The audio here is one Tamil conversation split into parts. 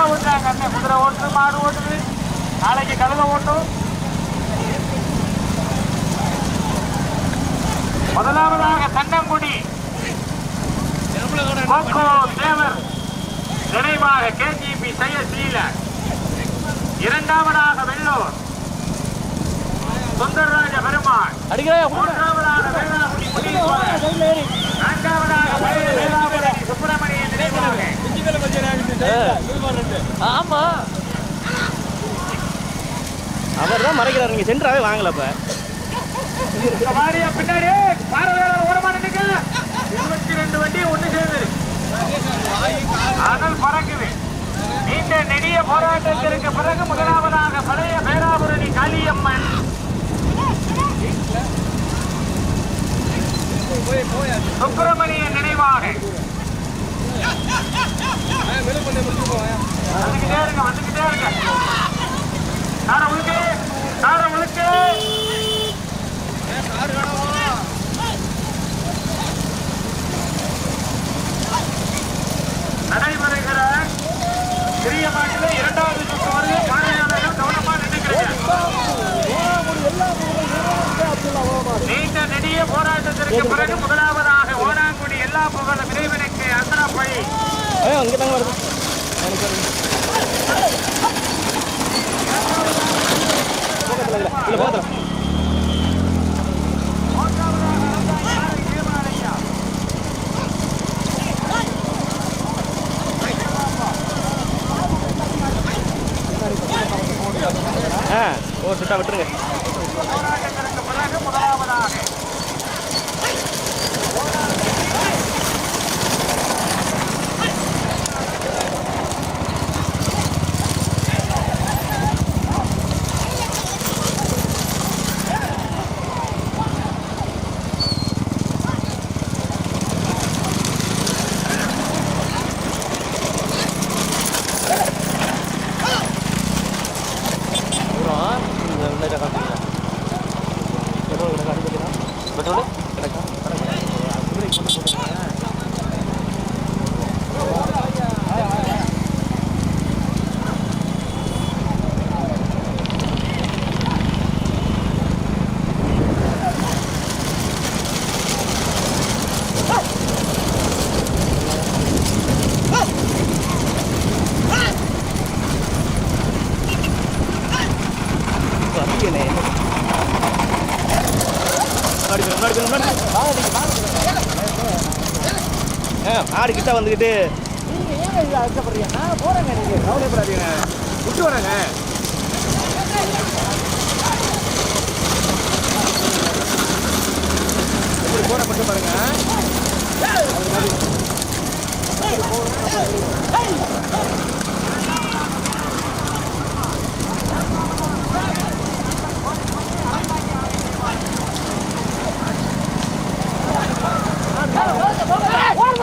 என்ன ஓட்டுறாங்க அண்ணே குதிரை ஓட்டுது மாடு ஓட்டுது நாளைக்கு கழுத ஓட்டும். முதலாவதாக தன்னங்குடி. கோகோ தேவர் நினைவாக கேஜிபி செய்ய சீலன் இரண்டாவதாக வெள்ளூர். சுந்தரராஜ பெருமாள். மூன்றாவதாக வேளாங்குடி நான்காவதாக சுப்பிரமணியன் நினைவாக ஆமா. அவர் தான் மறைக்கிறாரு. நீங்க பின்னாடி பார்வையாளர் ஓரமா நின்னுங்க இருபத்தி ரெண்டு வண்டி ஒண்ணு சேர்ந்து அனல் பறக்குது. நீண்ட நெடிய போராட்டத்திற்கு பிறகு முதலாவதாக பழைய பேராபுரணி காளியம்மன். சுப்பிரமணியன் நினைவாக. வந்துகிட்டே இருங்க வந்துகிட்டே இருங்க உழுக்கு உழுக்கு நடைபெறுகிற சிறிய மாட்டில் இரண்டாவது சுற்று பார்வையாளர்கள் கவனமா நின்றுக்கிறீங்க நீண்ட நெடிய போராட்டத்திற்கு பிறகு முதலாவதாக ஓனாங்குடி எல்லா புகழ Ayo kita ngeluar. Kita ngeluar. Ah, oh, sudah betul nggak? ஆடு கிட்ட வந்துக்கிட்டு கவலைப்படாதீங்க விட்டு வரேங்க எப்படி போற மட்டும் பாருங்க எப்படிப்பட்ட மாதிரி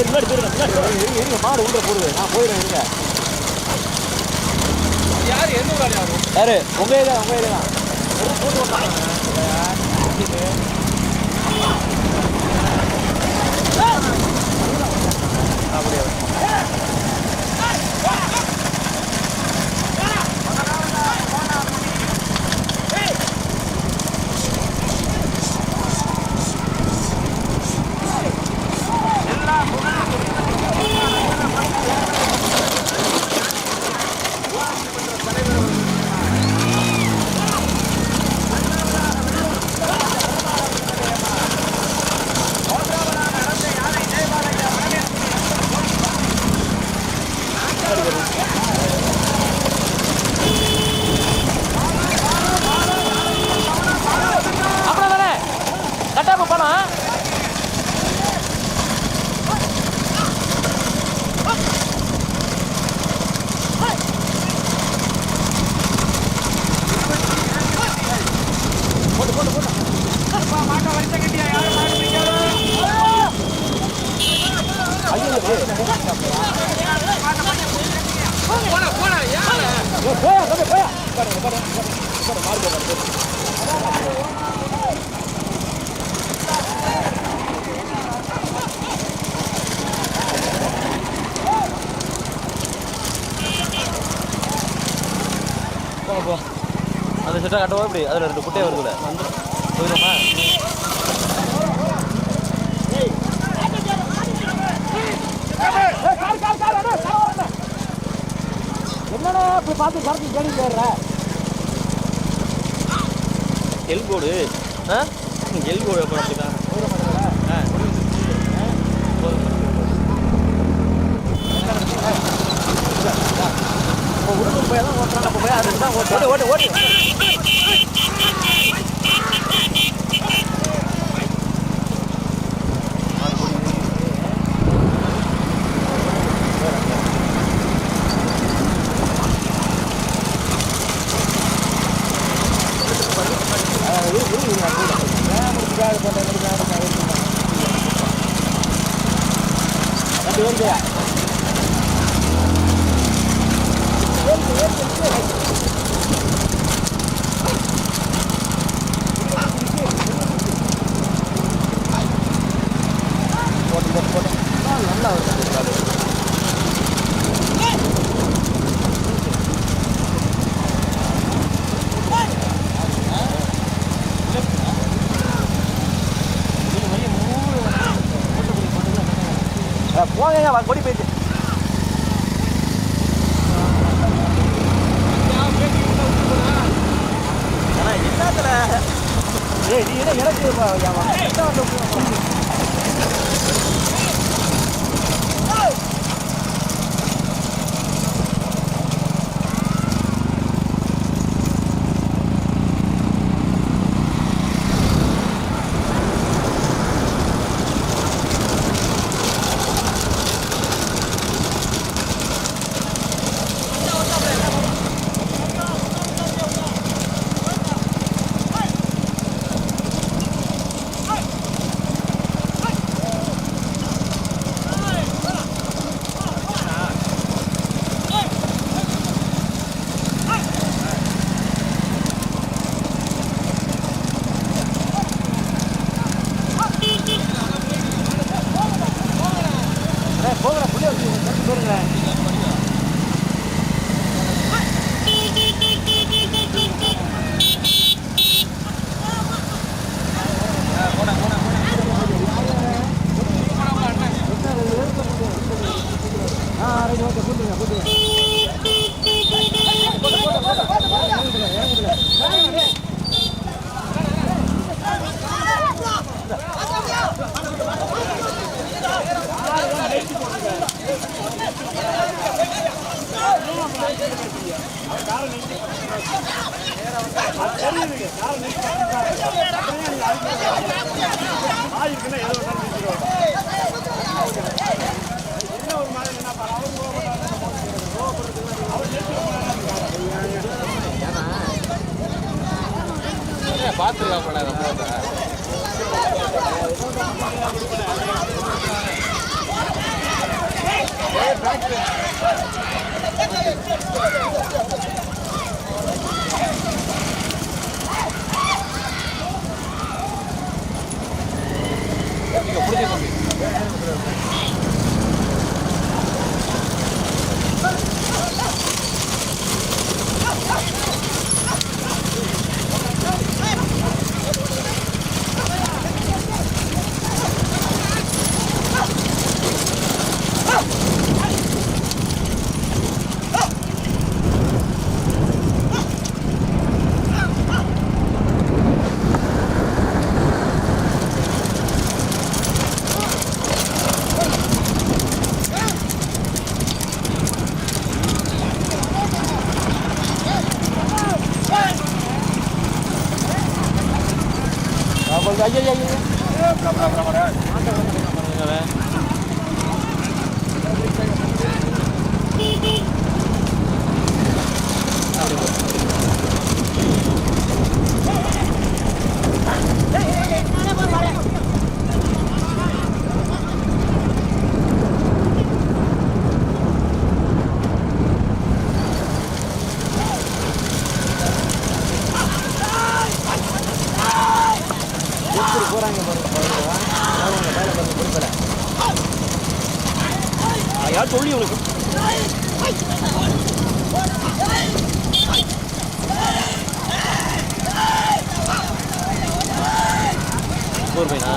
முன்னாடி போயிருங்க முன்னாடி. இருங்க, மாடு உள்ள போடுது நான் போயிடுறேன் இருங்க யார்? எந்த யாரு உங்க ஏரியா உங்க ஏரியா அதில் ரெண்டு குட்டையாக வருதுல. போயிடுமா என்னடா போய் பார்த்து பார்த்து தேடி போயிடுற எல்கோடு ஆ? எல்கோடு அப்புறம் அப்படிதான் போய் தான் ஓட்டுறாங்க அப்போ Yeah, ஏய் நீ என்ன எனக்கு பார்த்துருக்கா போல ரொம்ப Por que comigo? ஐயோ ஐயோ எப்படி போர்வைனா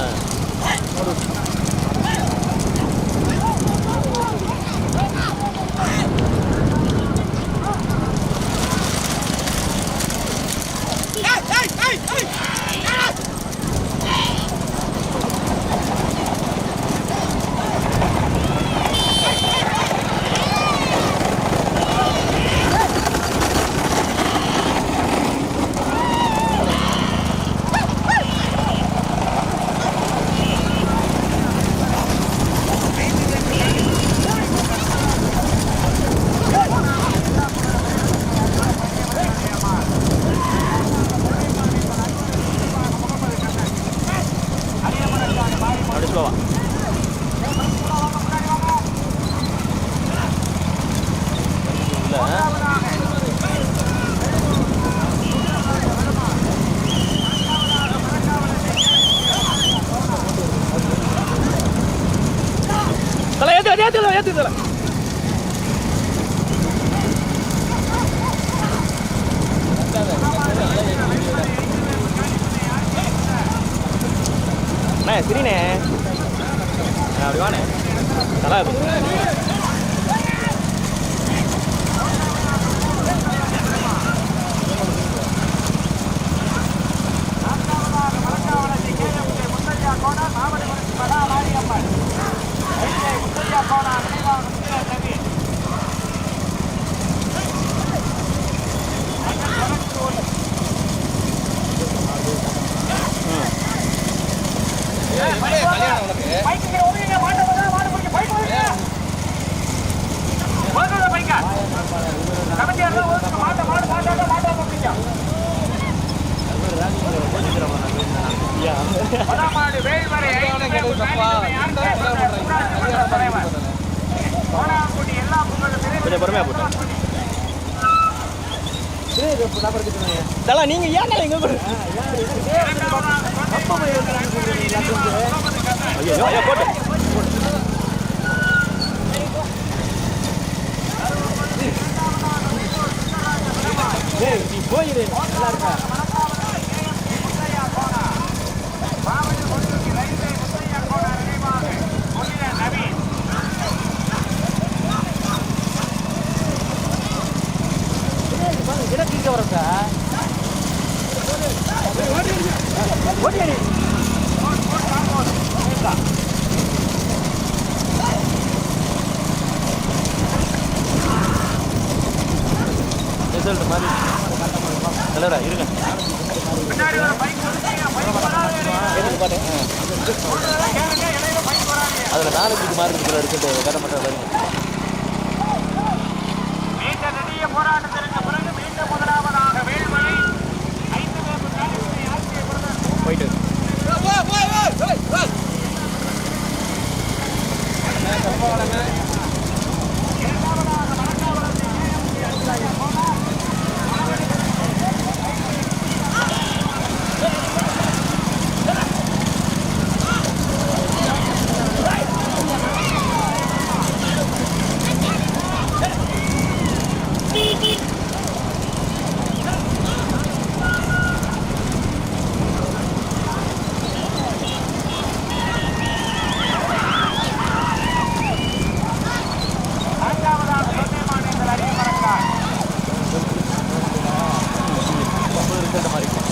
ஆ சரிண்ணே அப்படி வாண்ணே. நல்லா இருக்கும். Corona. தலா நீங்க ஏன் எங்க போட்டு. நீ போயிரு. நல்லா இருக்கா? அந்த மாதிரி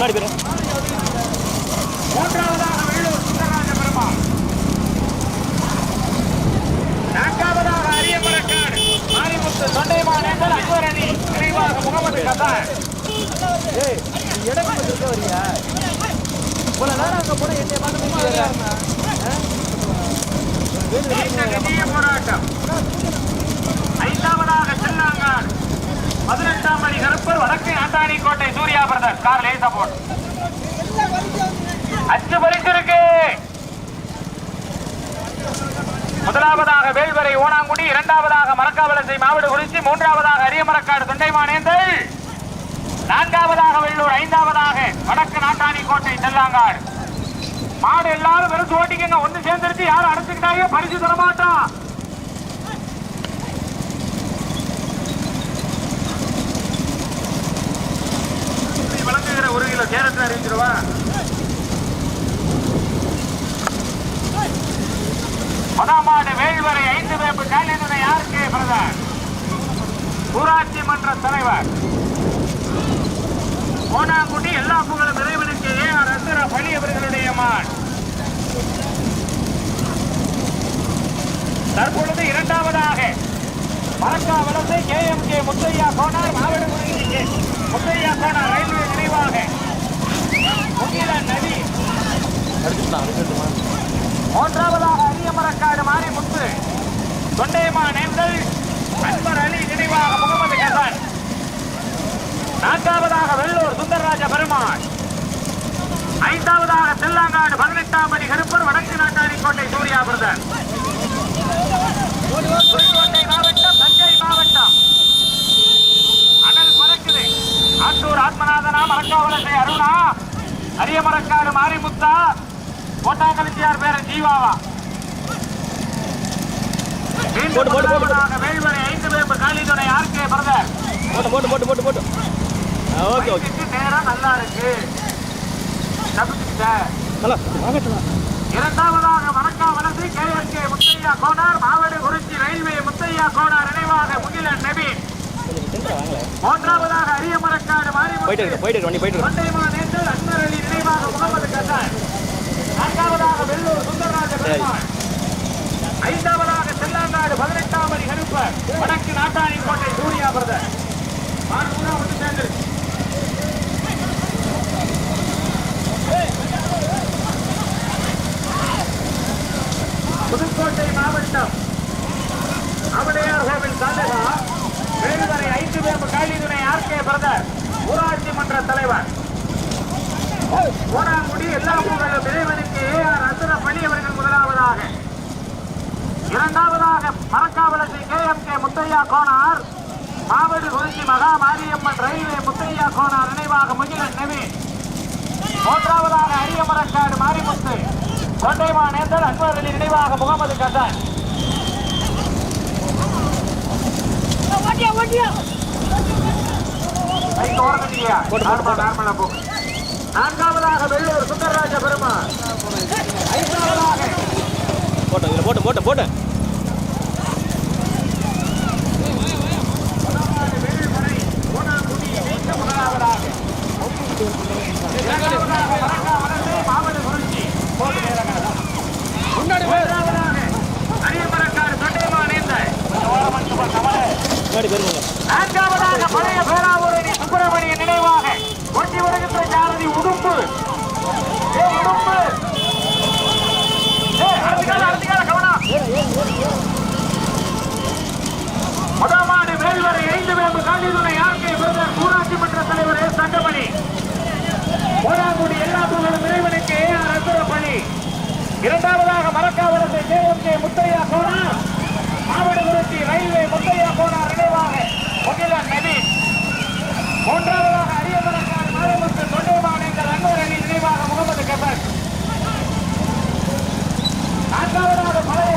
முன்னாடி போயிடும் இருக்கு. முதலாவதாக வேல்வரை ஓனாங்குடி இரண்டாவதாக மரக்காவலசை மாவடு குறிச்சி மூன்றாவதாக அரியமரக்காடு தொண்டைமானேந்தல் நான்காவதாக வெள்ளூர் ஐந்தாவதாக வடக்கு நாட்டாணி கோட்டை செல்லாங்காடு மாடு எல்லாரும் வெறுத்து ஓட்டிக்கங்க ஒன்று சேர்ந்துருச்சு யாரும் அடைச்சுக்கிட்டாங்க பரிசு தரமாட்டோம் வழங்குகிற ஒரு கிலோ சேரத்தை அறிவிச்சிருவா மதாமாடு வேல்வரை ஐந்து வேப்பு காலினுடைய யாருக்கு பிரதர் ஊராட்சி மன்ற தலைவர். கோனாங்குடி எல்லா புகழும் இறைவனுக்கு ஏ ஆர் அசுர பழி அவர்களுடைய மான். தற்பொழுது இரண்டாவதாக மரக்கா வளர்ந்து K M K Muthaiya Konar மாவட்ட முத்தையா கோனார் ரயில்வே நினைவாக. முகில நதி அடுத்து அடிச்சுட்டுமா மூன்றாவதாக அரியமரக்காடு மாரிமுத்து தொண்டையமா நேந்தல் அன்பர் அலி நினைவாக முகமது ஹசன். நான்காவதாக வெள்ளூர் சுந்தரராஜ பெருமாள். ஐந்தாவதாக தெல்லாங்காடு பதினெட்டாம் மணி கருப்பர் வடக்கு நாட்டாணி கோட்டை சூர்யா பிரதர் புதுக்கோட்டை மாவட்டம் தஞ்சை மாவட்டம். அனல் பறக்குது. ஆத்தூர் ஆத்மநாதனா மரக்காவலசை அருணா. அரியமரக்காடு மாரிமுத்தா கோட்டாங்கலிச்சியார் பேரன் ஜீவாவா? போட்டு, போட்டு, போட்டு. வேல்வரை ஐந்து வேம்பு காலிதுரை ஆர்கே பிரதர். போட்டு போட்டு போட்டு போட்டு போட்டு. Okay okay. நேரம் நல்லா இருக்கு இரண்டாவதாக வணக்கா வலசை கேஎஸ்கே முத்தையா கோனார் மாவடு குறிச்சி ரயில்வே முத்தையா கோனார் நினைவாக முகிலன் நபீன் மூன்றாவதாக அரியமரக்காடு போயிட்டு இருக்கு போயிட்டு போயிட்டு அன்வர் அலி நினைவாக முகமது கசான். நான்காவதாக வெள்ளூர் சுந்தரராஜ பெருமாள். ஐந்தாவதாக தெல்லாங்காடு பதினெட்டாம் மணி கருப்பர் வடக்கு நாட்டாணி கோட்டை சூர்யா பிரதர் ஒன்று சேர்ந்திருக்கு புதுக்கோட்டை மாவட்டம் அவடையார் கோவில் தாண்டகா வேலுவரை ஐந்து வேம்பு காளிதுனை ஆர்கே பிரதர் ஊராட்சி மன்ற தலைவர். ஓடாங்குடி எல்லா புகழும் இறைவனுக்கு ஏ ஆர் அசுர அவர்கள் முதலாவதாக. இரண்டாவதாக மரக்காவலத்தை K M K Muthaiya Konar Mavadu Kurichi மகா மாரியம்மன் ரயில்வே முத்தையா கோனார் நினைவாக முகிலன் நவீன். மூன்றாவதாக அரியமரக்காடு மாரிமுத்து கொண்டைமா நேந்தர் அன்வர் அலி நினைவாக முகமது கசான். ரைட் ஓரங்கட்டியா? நார்மலா நார்மலா போ நான்காவதாக வெள்ளூர் சுந்தரராஜ பெருமாள். ஐந்தாவதாக போட்டோம் இதில் போட்டு போட்டு போட்டு. கோணாங்குடி நீண்ட முதலாவதாக காலிதுணை ஆர்கே ஊராட்சி மன்ற தலைவர் சங்கமணி போராங்குடி எல்லா பொருளும் இறைவனுக்கு ஏ ஆர் அசுரப்பணி இரண்டாவதாக மரக்காவலத்தை தேவம் கே முத்தையா கோனார். மாவட்டகுறிச்சி ரயில்வே முத்தையா கோனார் நினைவாக ஒகிலன் நபி. மூன்றாவதாக அரியமரக்கார் மாதமுத்து தொண்டைமான் எங்கள் அன்னூர் அணி நினைவாக முகமது கபர். நான்காவதாக பழைய